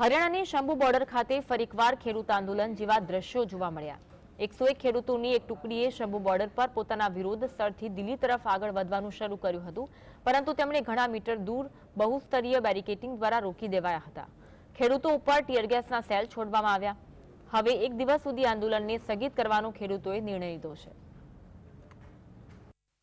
હરિયાણાની Shambhu border ખાતે ફરીકવાર ખેડૂત આંદોલન જેવા દ્રશ્યો જોવા મળ્યા. એકસો એક ખેડૂતોની એક ટુકડીએ શંભુ બોર્ડર પર પોતાના વિરોધ સ્થળથી દિલ્હી તરફ આગળ વધવાનું શરૂ કર્યું હતું, પરંતુ તેમણે ઘણા મીટર દૂર બહુસ્તરીય બેરિકેટિંગ દ્વારા રોકી દેવાયા હતા. ખેડૂતો ઉપર ટીયરગેસના સેલ છોડવામાં આવ્યા. હવે એક દિવસ સુધી આંદોલનને સ્થગિત કરવાનો ખેડૂતોએ નિર્ણય લીધો છે.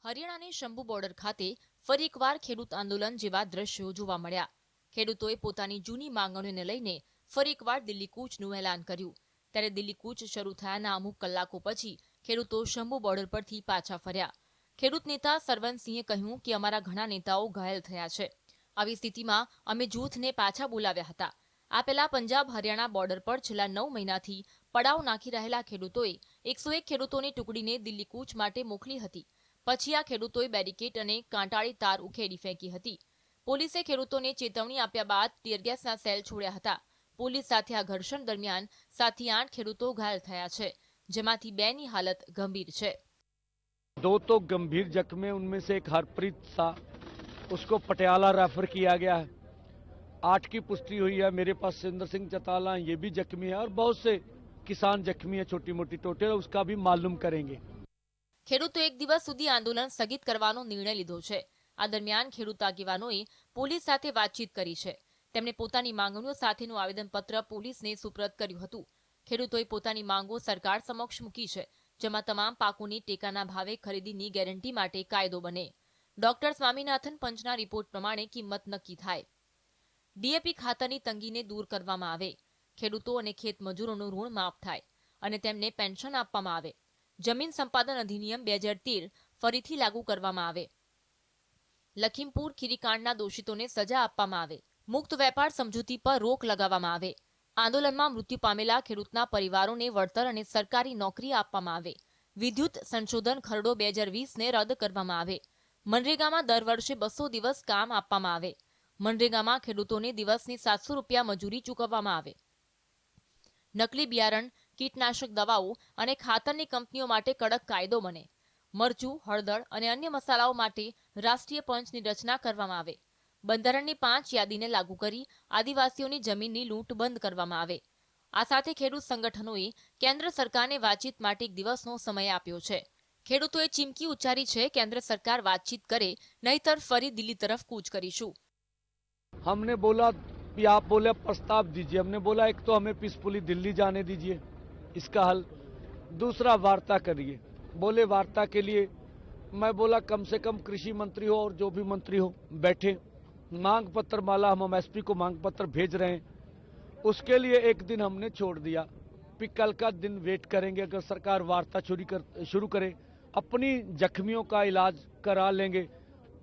હરિયાણાની શંભુ બોર્ડર ખાતે ફરી એકવાર ખેડૂત આંદોલન જેવા દ્રશ્યો જોવા મળ્યા. ખેડૂતોએ પોતાની જૂની માંગણીઓને લઈને ફરી એકવાર દિલ્હી કૂચનું એલાન કર્યું. ત્યારે દિલ્હી કૂચ શરૂ થયાના અમુક કલાકો પછી ખેડૂતો શંભુ બોર્ડર પરથી પાછા ફર્યા. ખેડૂત નેતા સરવનસિંહે કહ્યું કે અમારા ઘણા નેતાઓ ઘાયલ થયા છે. આવી સ્થિતિમાં અમે જૂથને પાછા બોલાવ્યા હતા. આ પહેલા પંજાબ હરિયાણા બોર્ડર પર છેલ્લા નવ મહિનાથી પડાવ નાખી રહેલા ખેડૂતોએ એકસો એક ખેડૂતોની ટુકડીને દિલ્હી કૂચ માટે મોકલી હતી. પછી આ ખેડૂતોએ બેરિકેડ અને કાંટાળી તાર ઉખેડી ફેંકી હતી. પોલીસે ખેડૂતોને ચેતવણી આપ્યા બાદ ટીયરગેસના સેલ છોડ્યા હતા પોલીસ સાથે આ ઘર્ષણ દરમિયાન સાતથી આઠ ખેડૂતો ઘાયલ થયા છે જેમાંથી બેની હાલત ગંભીર છે दो तो गंभीर जख्म है उनमें से एक हरप्रीत सा उसको पटियाला रेफर किया गया है आठ की पुष्टि हुई है मेरे पास सुंदर सिंह चताला ये भी जख्मी है और बहुत से किसान जख्मी है छोटी मोटी टोटल उसका भी मालूम करेंगे ખેડૂતો એક દિવસ સુધી આંદોલન સ્થગિત કરવાનો નિર્ણય લીધો છે આ દરમિયાન ખેડૂત આગેવાનોએ પોલીસ સાથે વાતચીત કરી છે. તેમણે પોતાની માંગણીઓ સાથેનું આવેદનપત્ર પોલીસને સુપ્રત કર્યું હતું. ખેડૂતોએ પોતાની માંગો સરકાર સમક્ષ મૂકી છે, જેમાં તમામ પાકોની ટેકાના ભાવે ખરીદીની ગેરંટી માટે કાયદો બને. ડોક્ટર સ્વામીનાથન પંચના રિપોર્ટ પ્રમાણે કિંમત નક્કી થાય. ડીએપી ખાતરની તંગીને દૂર કરવામાં આવે. ખેડૂતો અને ખેત મજૂરોનું ઋણ માફ થાય અને તેમને પેન્શન આપવામાં આવે. જમીન સંપાદન અધિનિયમ બે હજાર તેર ફરીથી લાગુ કરવામાં આવે. લખીમપુર ખીરીકાંડના દોષિતોને સજા આપવામાં આવે. મુક્ત વેપાર સમજૂતી પર રોક લગાવવામાં આવે. આંદોલનમાં મૃત્યુ પામેલા ખેડૂતના પરિવારોને વળતર અને સરકારી નોકરી આપવામાં આવે. વિદ્યુત સંશોધન ખરડો બે હજાર વીસને રદ કરવામાં આવે. મનરેગામાં દર વર્ષે બસો દિવસ કામ આપવામાં આવે. મનરેગામાં ખેડૂતોને દિવસની સાતસો રૂપિયા મજૂરી ચૂકવવામાં આવે. નકલી બિયારણ, કીટનાશક દવાઓ અને ખાતરની કંપનીઓ માટે કડક કાયદો બને. મરચું, હળદર અને અન્ય મસાલાઓ માટે રાષ્ટ્રીય પંચની રચના કરવામાં આવે બંધારણની પાંચ યાદીને લાગુ કરી આદિવાસીઓની જમીનની લૂંટ બંધ કરવામાં આવે આ સાથે ખેડૂત સંગઠનોએ કેન્દ્ર સરકારને વાતચીત માટે એક દિવસનો સમય આપ્યો છે ખેડૂતોએ ચીમકી ઉચ્ચારી છે કેન્દ્ર સરકાર વાતચીત કરે નહીતર ફરી દિલ્હી તરફ કૂચ કરીશું हमने बोला कि आप बोले प्रस्ताव दीजिए हमने बोला एक तो हमें पीसफुली दिल्ली जाने दीजिए इसका हल दूसरा वार्ता करिए बोले वार्ता के लिए मैं बोला कम से कम कृषि मंत्री हो और जो भी मंत्री हो बैठे मांग पत्र माला हम एमएसपी को मांग पत्र भेज रहे हैं उसके लिए एक दिन हमने छोड़ दिया फिर कल का दिन वेट करेंगे अगर सरकार वार्ता शुरू कर शुरू करे अपनी जख्मियों का इलाज करा लेंगे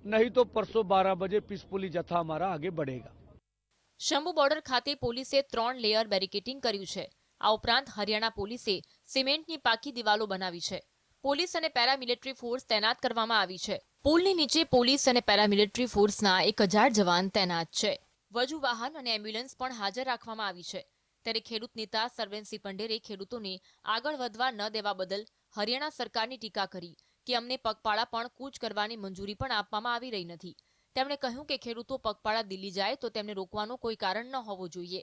नहीं तो परसों 12 बजे पीसफुली जथा हमारा आगे बढ़ेगा શંભુ બોર્ડર ખાતે પોલીસે ત્રણ લેયર બેરિકેટિંગ કર્યું છે આ ઉપરાંત હરિયાણા પોલીસે સિમેન્ટની પાકી દિવાલો બનાવી છે પોલીસ અને પેરામિલિટરી ફોર્સ તૈનાત કરવામાં આવી છે પુલની નીચે પોલીસ અને પેરામિલિટરી ફોર્સના એક હજાર જવાન તૈનાત છે વજુ વાહન અને એમ્બ્યુલન્સ પણ હાજર રાખવામાં આવી છે ત્યારે ખેડૂત નેતા સરવેનસિંહ પંડેરે ખેડૂતોને આગળ વધવા ન દેવા બદલ હરિયાણા સરકારની ટીકા કરી કે અમને પગપાળા પણ કૂચ કરવાની મંજૂરી પણ આપવામાં આવી રહી નથી તેમણે કહ્યું કે ખેડૂતો પગપાળા દિલ્હી જાય તો તેમને રોકવાનો કોઈ કારણ ન હોવો જોઈએ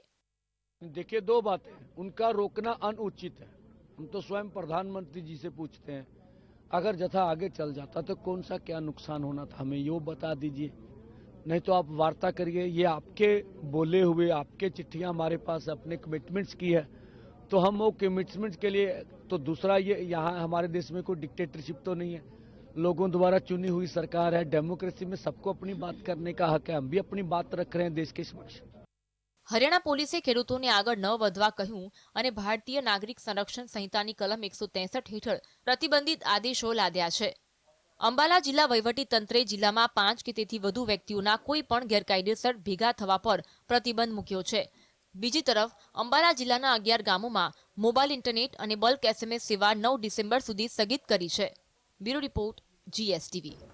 देखिए दो बातें हैं। उनका रोकना अनुचित है हम तो स्वयं प्रधानमंत्री जी से पूछते हैं, अगर जथा आगे चल जाता तो कौन सा क्या नुकसान होना था? हमें यो बता दीजिए। नहीं तो आप वार्ता करिए, ये आपके बोले हुए, आपके चिट्ठियाँ हमारे पास, अपने कमिटमेंट्स की है। तो हम वो कमिटमेंट्स के लिए तो दूसरा ये, यहाँ हमारे देश में कोई डिक्टेटरशिप तो नहीं है। लोगों द्वारा चुनी हुई सरकार है डेमोक्रेसी में सबको अपनी बात करने का हक है, हम भी अपनी बात रख रहे हैं देश के समक्ष। હરિયાણા પોલીસે ખેડૂતોને આગળ ન વધવા કહ્યું અને ભારતીય નાગરિક સંરક્ષણ સંહિતાની કલમ એકસો ત્રેસઠ હેઠળ પ્રતિબંધિત આદેશો લાદ્યા છે. અંબાલા જિલ્લા વહીવટી તંત્રે જિલ્લામાં પાંચ કે તેથી વધુ વ્યક્તિઓના કોઈ પણ ગેરકાયદેસર ભેગા થવા પર પ્રતિબંધ મૂક્યો છે. બીજી તરફ, અંબાલા જિલ્લાના અગિયાર ગામોમાં મોબાઈલ ઇન્ટરનેટ અને બલ્ક એસએમએસ સેવા નવ ડિસેમ્બર સુધી સ્થગિત કરી છે. Bureau report, GSTV.